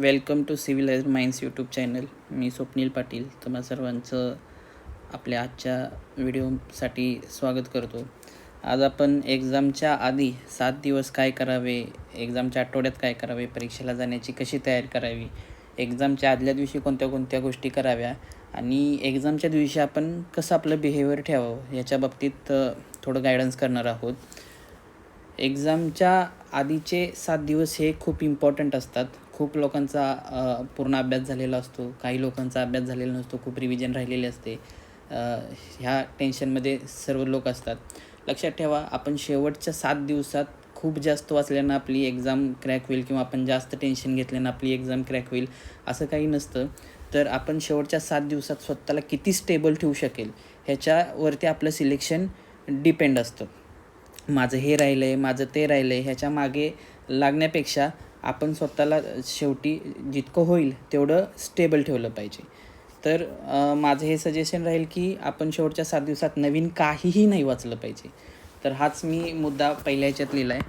Welcome to civilize minds YouTube channel. मी स्वप्नील पाटील. तुम्हा सर्वांचं आपल्या आजच्या व्हिडिओसाठी स्वागत करतो. आज आपण एक्झामच्या आधी सात दिवस काय करावे एक्झामच्या आठवड्यात काय करावे परीक्षेला जाण्याची कशी तयारी करावी एक्झामच्या आदल्या दिवशी कोणत्या कोणत्या गोष्टी कराव्या आणि एक्झामच्या दिवशी आपण कसं आपलं बिहेवियर ठेवावं याच्या बाबतीत थोडं गायडन्स करणार आहोत. एक्झामच्या आधीचे सात दिवस हे खूप इम्पॉर्टंट असतात. खूप लोकांचा पूर्ण अभ्यास झालेला असतो. काही लोकांचा अभ्यास झालेला नसतो. खूप रिव्हिजन राहिलेली असते. ह्या टेन्शनमध्ये सर्व लोक असतात. लक्षात ठेवा आपण शेवटच्या सात दिवसात खूप जास्त वाचल्यानं आपली एक्झाम क्रॅक होईल किंवा आपण जास्त टेन्शन घेतल्यानं आपली एक्झाम क्रॅक होईल असं काही नसतं. तर आपण शेवटच्या सात दिवसात स्वतःला किती स्टेबल ठेवू शकेल ह्याच्यावरती आपलं सिलेक्शन डिपेंड असतं. माझं हे राहिलं आहे माझं ते राहिलं आहे ह्याच्या मागे लागण्यापेक्षा आपण स्वतःला शेवटी जितकं होईल तेवढं स्टेबल ठेवलं पाहिजे. तर माझं हे सजेशन राहील की आपण शेवटच्या सात दिवसात नवीन काहीही नाही वाचलं पाहिजे. तर हाच मी मुद्दा पहिल्या ह्याच्यात लिहिला आहे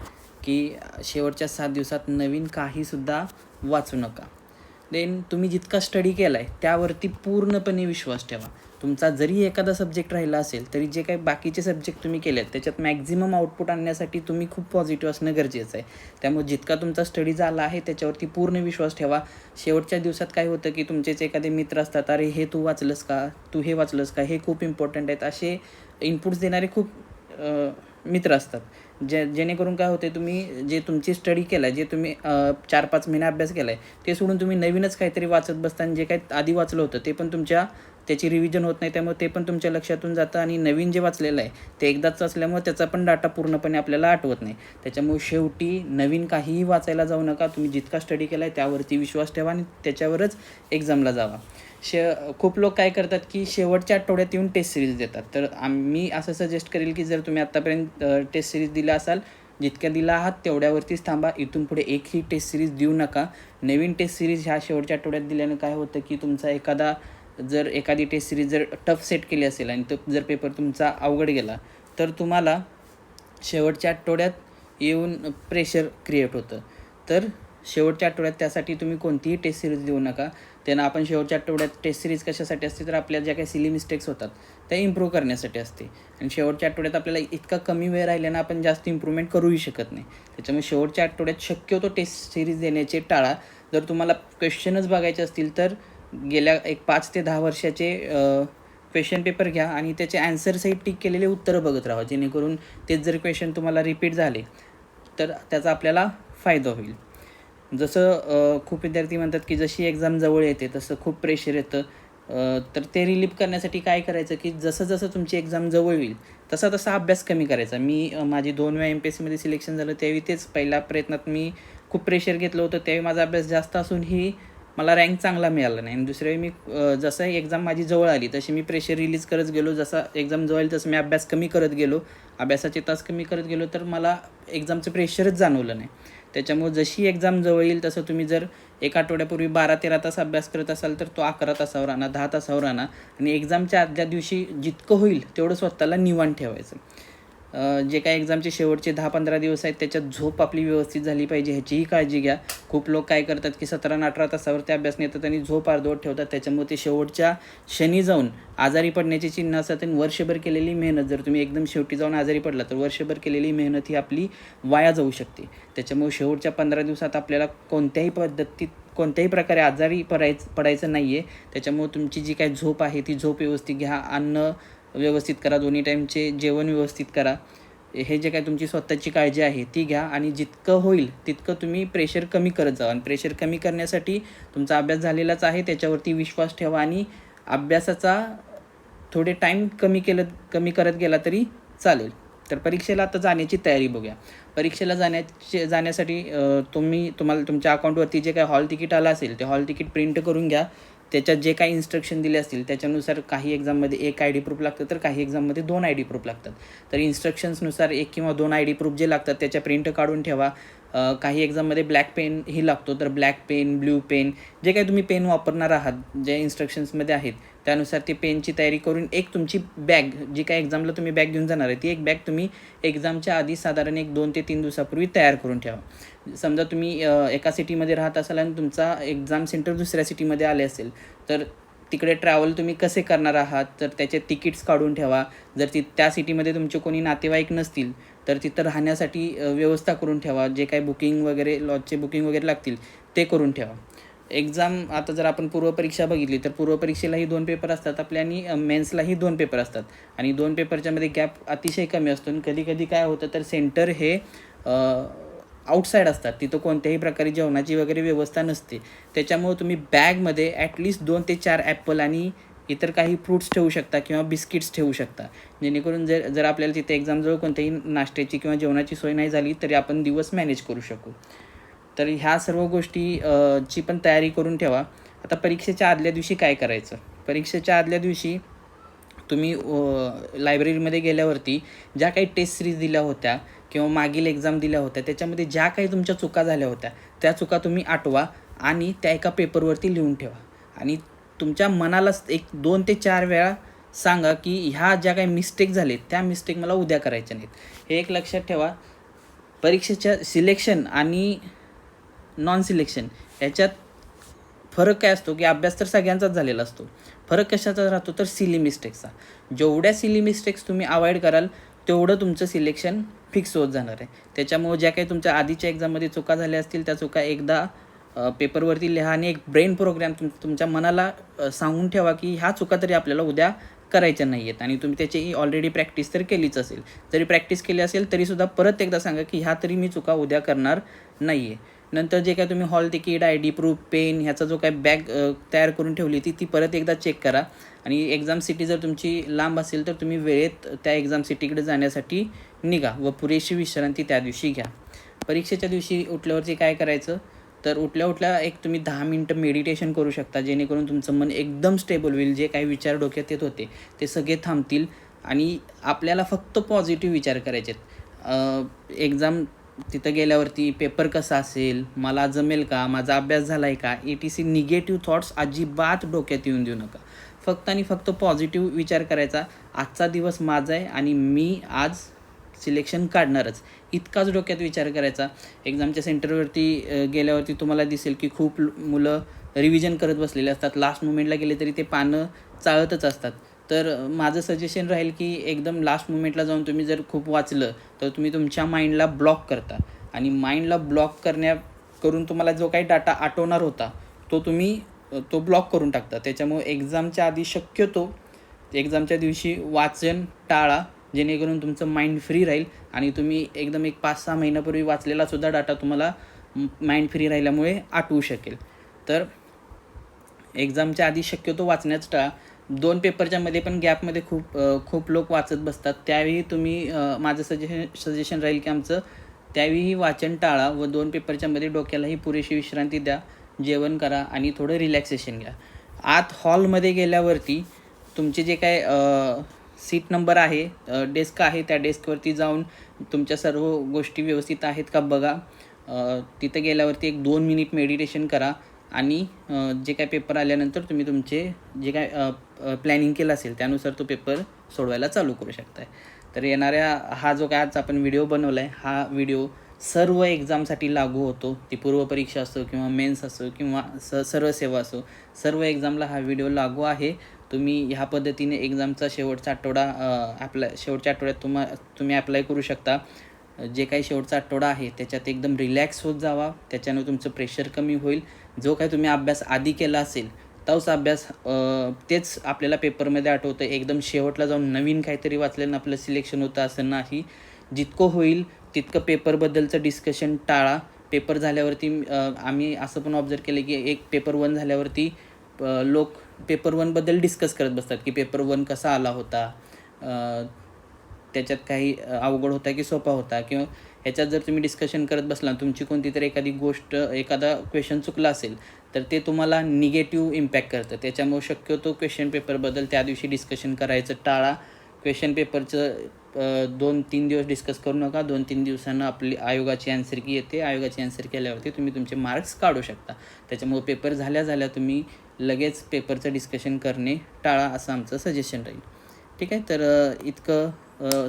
की शेवटच्या सात दिवसात नवीन काहीसुद्धा वाचू नका. देन तुम्ही जितका स्टडी केला आहे त्यावरती पूर्णपणे विश्वास ठेवा. तुमचा जरी एखादा सब्जेक्ट राहिला असेल तरी जे काही बाकीचे सब्जेक्ट तुम्ही केले त्याच्यात मॅक्झिमम आउटपुट आणण्यासाठी तुम्ही खूप पॉझिटिव्ह असणं गरजेचं आहे. त्यामुळे जितका तुमचा स्टडी झाला आहे त्याच्यावरती पूर्ण विश्वास ठेवा. शेवटच्या दिवसात काय होतं की तुमचेच एखादे मित्र असतात अरे हे तू वाचलंस का? तू हे वाचलंस का? हे खूप इम्पॉर्टंट आहेत. असे इनपुट्स देणारे खूप मित्र असतात. जे जेणेकरून काय होते तुम्ही जे तुमची स्टडी केला आहे जे तुम्ही चार पाच महिने अभ्यास केला आहे ते सोडून तुम्ही नवीनच काहीतरी वाचत बसता आणि जे काही आधी वाचलं होतं ते पण तुमच्या त्याची रिव्हिजन होत नाही त्यामुळे ते पण तुमच्या लक्षातून जातं आणि नवीन जे वाचलेलं आहे ते एकदाच वाचल्यामुळे त्याचा पण डाटा पूर्णपणे आपल्याला आठवत नाही. त्याच्यामुळे शेवटी नवीन काहीही वाचायला जाऊ नका तुम्ही जितका स्टडी केला आहे त्यावरती विश्वास ठेवा आणि त्याच्यावरच एक्झामला जावा. शे खूप लोक काय करतात की शेवटच्या आठवड्यात येऊन टेस्ट सिरीज देतात. तर आम्ही असं सजेस्ट करेल की जर तुम्ही आत्तापर्यंत टेस्ट सिरीज दिला असाल जितक्या दिला आहात तेवढ्यावरतीच थांबा. इथून पुढे एकही टेस्ट सिरीज देऊ नका. नवीन टेस्ट सिरीज ह्या शेवटच्या आठवड्यात दिल्यानं काय होतं की तुमचा एखादा जर एखादी टेस्ट सिरीज जर टफ सेट केली असेल आणि तो जर पेपर तुमचा अवघड गेला तर तुम्हाला शेवटच्या आठवड्यात येऊन प्रेशर क्रिएट होतं. तर शेवटच्या आठवड्यात त्यासाठी तुम्ही कोणतीही टेस्ट सिरीज देऊ नका. त्यांना आपण शेवटच्या आठवड्यात टेस्ट सिरीज कशासाठी असते तर आपल्या ज्या काही सिली मिस्टेक्स होतात त्या इम्प्रूव्ह करण्यासाठी असते. आणि शेवटच्या आठवड्यात आपल्याला इतका कमी वेळ राहिल्यानं आपण जास्त इम्प्रूव्हमेंट करूही शकत नाही. त्याच्यामुळे शेवटच्या आठवड्यात शक्यतो टेस्ट सिरीज देण्याचे टाळा. जर तुम्हाला क्वेश्चनच बघायचे असतील तर गेल्या एक पाच ते दहा वर्षाचे क्वेश्चन पेपर घ्या आणि त्याचे ॲन्सर टिक केलेले उत्तरं बघत राहा. जेणेकरून तेच जर क्वेश्चन तुम्हाला रिपीट झाले तर त्याचा आपल्याला फायदा होईल. जसं खूप विद्यार्थी म्हणतात की जशी एक्झाम जवळ येते तसं खूप प्रेशर येतं. तर ते रिलीफ करण्यासाठी काय करायचं की जसं जसं तुमची एक्झाम जवळ येईल तसा तसा अभ्यास कमी करायचा. मी माझी दोन वेळा एम पी एस सीमध्ये सिलेक्शन झालं त्यावेळी तेच पहिल्या प्रयत्नात मी खूप प्रेशर घेतलं होतं. त्यावेळी माझा अभ्यास जास्त असूनही मला रँक चांगला मिळाला नाही. आणि दुसऱ्या वेळी मी जसं एक्झाम माझी जवळ आली तशी मी प्रेशर रिलीज करत गेलो. जसा एक्झाम जवळ आली तसं मी अभ्यास कमी करत गेलो. अभ्यासाचे तास कमी करत गेलो तर मला एक्झामचं प्रेशरच जाणवलं नाही. त्याच्यामुळे जशी एक्झाम जवळ येईल तसं तुम्ही जर एक आठवड्यापूर्वी बारा तेरा तास अभ्यास करत असाल तर तो अकरा तासावर आणा दहा तासावर आणा. आणि एक्झामच्या आदल्या दिवशी जितकं होईल तेवढं स्वतःला निवाण ठेवायचं. जे काही एक्झामचे शेवटचे दहा पंधरा दिवस आहेत त्याच्यात झोप आपली व्यवस्थित झाली पाहिजे ह्याचीही काळजी घ्या. खूप लोक काय करतात की सतरा आणि अठरा तासावरती अभ्यास नेतात आणि झोप अर्धवट ठेवतात. त्याच्यामुळे ते शेवटच्या शनी जाऊन आजारी पडण्याची चिन्ह असतात आणि वर्षभर केलेली मेहनत जर तुम्ही एकदम शेवटी जाऊन आजारी पडला तर वर्षभर केलेली मेहनत ही आपली वाया जाऊ शकते. त्याच्यामुळे शेवटच्या पंधरा दिवसात आपल्याला कोणत्याही पद्धतीत कोणत्याही प्रकारे आजारी पडायचं पडायचं नाही आहे त्याच्यामुळे तुमची जी काही झोप आहे ती झोप व्यवस्थित घ्या. अन्न व्यवस्थित करा दोन्ही टाईमचे जेवण व्यवस्थित करा. हे जे काय तुमची स्वतःची काळजी आहे ती घ्या आणि जितकं होईल तितकं तुम्ही प्रेशर कमी करत जा. आणि प्रेशर कमी करण्यासाठी तुमचा अभ्यास झालेलाच आहे त्याच्यावरती विश्वास ठेवा आणि अभ्यासाचा थोडे टाईम कमी केलं कमी करत गेला तरी चालेल. तर परीक्षेला आता जाण्याची तयारी बघूया. परीक्षेला जाण्याचे जाण्यासाठी तुम्ही तुम्हाला तुमच्या अकाउंटवरती जे काही हॉल तिकीट आलं असेल ते हॉल तिकीट प्रिंट करून घ्या. त्याच्यात जे काही इन्स्ट्रक्शन दिले असतील त्याच्यानुसार काही एक्झाममध्ये एक आय डी प्रूफ लागतं तर काही एक्झाममध्ये दोन आय डी प्रूफ लागतात. तर इन्स्ट्रक्शन्सनुसार एक किंवा दोन आय डी प्रूफ जे लागतात त्याच्या प्रिंट काढून ठेवा. काही एक्झाममध्ये ब्लॅक पेन ही लागतो तर ब्लॅक पेन ब्ल्यू पेन जे काही तुम्ही पेन वापरणार आहात जे इन्स्ट्रक्शन्समध्ये आहेत त्यानुसार ती पेनची तयारी करून एक तुमची बॅग जी काय एक्झामला तुम्ही बॅग घेऊन जाणार आहे ती एक बॅग तुम्ही एक्झामच्या आधी साधारण एक दोन ते तीन दिवसापूर्वी तयार करून ठेवा. समजा तुम्ही एका सिटीमध्ये राहत असाल आणि तुमचा एक्झाम सेंटर दुसऱ्या सिटीमध्ये आले असेल तर तिकडे ट्रॅव्हल तुम्ही कसे करणार आहात? तर त्याचे तिकीट्स काढून ठेवा. जर ती त्या सिटीमध्ये तुमचे कोणी नातेवाईक नसतील तर तिथं राहण्यासाठी व्यवस्था करून ठेवा. जे काही बुकिंग वगैरे लॉजचे बुकिंग वगैरे लागतील ते करून ठेवा. एक्झाम आता जर आपण पूर्वपरीक्षा बघितली तर पूर्वपरीक्षेलाही दोन पेपर असतात आपल्या आणि मेन्सलाही दोन पेपर असतात. आणि दोन पेपरच्यामध्ये गॅप अतिशय कमी असतो आणि कधी कधी काय होतं तर सेंटर हे आउटसाईड असतात. तिथं कोणत्याही प्रकारे जेवणाची वगैरे व्यवस्था नसते. त्याच्यामुळे तुम्ही बॅगमध्ये ॲटलिस्ट दोन ते चार ॲपल आणि इतर काही फ्रूट्स ठेवू शकता किंवा बिस्किट्स ठेवू शकता. जेणेकरून जर जर आपल्याला तिथे एक्झामजवळ कोणत्याही नाश्त्याची किंवा जेवणाची सोय नाही झाली तरी आपण दिवस मॅनेज करू शकू. तर ह्या सर्व गोष्टी ची पण तयारी करून ठेवा. आता परीक्षेच्या आदल्या दिवशी काय करायचं? परीक्षेच्या आदल्या दिवशी तुम्ही लायब्ररीमध्ये गेल्यावरती ज्या काही टेस्ट सिरीज दिल्या होत्या किंवा मागील एक्झाम दिल्या होत्या त्याच्यामध्ये ज्या काही तुमच्या चुका झाल्या होत्या त्या चुका तुम्ही आठवा आणि त्या एका पेपरवरती लिहून ठेवा. आणि तुमच्या मनाला एक दोन ते चार वेळा सांगा की ह्या ज्या काही मिस्टेक झाले त्या मिस्टेक मला उद्या करायच्या नाहीत. हे एक लक्षात ठेवा. परीक्षेच्या सिलेक्शन आणि नॉन सिलेक्शन याच्यात फरक काय असतो की अभ्यास तर सगळ्यांचाच झालेला असतो. फरक कशाचा राहतो तर सिली मिस्टेक्सचा जेवढ्या सिली मिस्टेक्स तुम्ही अवॉइड कराल तेवढं तुमचं सिलेक्शन फिक्स होत जाणार आहे. त्याच्यामुळे ज्या काही तुमच्या आधीच्या एक्झाममध्ये चुका झाल्या असतील त्या चुका एकदा पेपरवरती लिहा आणि एक ब्रेन प्रोग्राम तुम तुमच्या मनाला सांगून ठेवा की ह्या चुका तरी आपल्याला उद्या करायच्या नाही आहेत आणि तुम्ही त्याची ऑलरेडी प्रॅक्टिस तर केलीच असेल. जरी प्रॅक्टिस केली असेल तरीसुद्धा परत एकदा सांगा की ह्या तरी मी चुका उद्या करणार नाही आहे नंतर जे काय तुम्ही hall ticket I D proof pen ह्याचा जो काय बॅग तयार करून ठेवली ती ती परत एकदा चेक करा. आणि एक्झाम सिटी जर तुमची लांब असेल तर तुम्ही वेळेत त्या एक्झाम सिटीकडे जाण्यासाठी निघा व पुरेशी विश्रांती त्या दिवशी घ्या. परीक्षेच्या दिवशी उठल्यावरती काय करायचं? तर उठल्या उठल्या एक तुम्ही दहा मिनटं मेडिटेशन करू शकता जेणेकरून तुमचं मन एकदम स्टेबल होईल जे काही विचार डोक्यात येत होते ते सगळे थांबतील. आणि आपल्याला फक्त पॉझिटिव्ह विचार करायचे आहेत एक्झाम तिथं गेल्यावरती पेपर कसा असेल मला जमेल का माझा अभ्यास झाला आहे का A T C negative thoughts अजिबात डोक्यात येऊन देऊ नका. फक्त आणि फक्त पॉझिटिव्ह विचार करायचा. आजचा दिवस माझा आहे आणि मी आज सिलेक्शन काढणारच. इतकाच डोक्यात विचार करायचा. एक्झामच्या सेंटरवरती गेल्यावरती तुम्हाला दिसेल की खूप मुलं रिव्हिजन करत बसलेले असतात. लास्ट मुमेंटला गेले तरी ते पानं चाळतच असतात. तर माझं सजेशन राहील की एकदम लास्ट मुमेंटला जाऊन तुम्ही जर खूप वाचलं तर तुम्ही तुमच्या माइंडला ब्लॉक करता. आणि माइंडला ब्लॉक करण्या करून तुम्हाला जो काही डाटा आठवणार होता तो तुम्ही तो ब्लॉक करून टाकता. त्याच्यामुळे एक्झामच्या आधी शक्यतो एक्झामच्या दिवशी वाचन टाळा जेणेकरून तुमचं माइंड फ्री राहील. आणि तुम्ही एकदम एक पाच सहा महिन्यापूर्वी वाचलेलासुद्धा डाटा तुम्हाला माइंड फ्री राहिल्यामुळे आठवू शकेल. तर एक्झामच्या आधी शक्यतो वाचण्याचं टाळा. दोन पेपरच्या मध्ये पण गॅपमध्ये खूप खूप लोक वाचत बसतात. त्यावेळी तुम्ही माझं सजेशन सजेशन राहील की आमचं त्यावेळी वाचन टाळा व दोन पेपरच्या मध्ये डोक्यालाही पुरेशी विश्रांती द्या. जेवण करा आणि थोडं रिलॅक्सेशन घ्या. आत हॉलमध्ये गेल्यावरती तुमचे जे काय सीट नंबर आहे डेस्क आहे त्या डेस्कवरती जाऊन तुमच्या सर्व गोष्टी व्यवस्थित आहेत का बघा. तिथं गेल्यावरती एक दोन मिनिट मेडिटेशन करा. आणि जे काय पेपर आल्यानंतर तुम्ही तुमचे जे काय प्लॅनिंग केलं असेल त्यानुसार तो पेपर सोडवायला चालू करू शकताय. तर येणाऱ्या हा जो काय आज आपण व्हिडिओ बनवला आहे हा व्हिडिओ सर्व एक्झामसाठी लागू होतो. ती पूर्वपरीक्षा असो किंवा मेन्स असो किंवा स सर्व सेवा असो सर्व एक्झामला हा व्हिडिओ लागू आहे. तुम्ही ह्या पद्धतीने एक्झामचा शेवटचा आठवडा आपला शेवटच्या आठवड्यात तुम्हा तुम्ही अप्लाय करू शकता. जे काही शेवटचा आठवडा आहे त्याच्यात एकदम रिलॅक्स होत जावा. त्याच्यानं तुमचं प्रेशर कमी होईल. जो काही तुम्ही अभ्यास आधी केला असेल तोच अभ्यास तेच आपल्याला पेपरमध्ये आठवतं एकदम शेवटला जाऊन नवीन काहीतरी वाचल्यानं आपलं सिलेक्शन होतं असं नाही. जितकं होईल तितकं पेपरबद्दलचं डिस्कशन टाळा. पेपर झाल्यावरती आम्ही असं पण ऑब्झर्व केलं की एक पेपर वन झाल्यावरती लोक पेपर वनबद्दल डिस्कस करत बसतात की पेपर वन कसा आला होता. त्याच्यात काही अवघड होता की सोपा होता? किंवा ह्याच्यात जर तुम्ही डिस्कशन करत बसला तुमची कोणती तरी एखादी गोष्ट एखादा क्वेश्चन चुकला असेल तर ते तुम्हाला निगेटिव्ह इम्पॅक्ट करतं. त्याच्यामुळे शक्यतो क्वेश्चन पेपरबद्दल त्या दिवशी डिस्कशन करायचं. टाळा. क्वेश्चन पेपरचं दोन तीन दिवस डिस्कस करू नका. दोन तीन दिवसांना आपली आयोगाची आन्सर की येते. आयोगाची आन्सर केल्यावरती तुम्ही तुमचे मार्क्स काढू शकता. त्याच्यामुळे पेपर झाल्या झाल्या तुम्ही लगेच पेपरचं डिस्कशन करणे टाळा असं आमचं सजेशन राहील. ठीक आहे? तर इतकं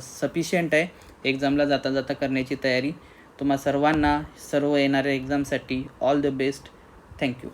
सफिशियंट आहे. एक्झामला जाता जाता करण्याची तयारी. तुम्हा सर्वांना सर्व येणाऱ्या एक्झामसाठी all the best thank you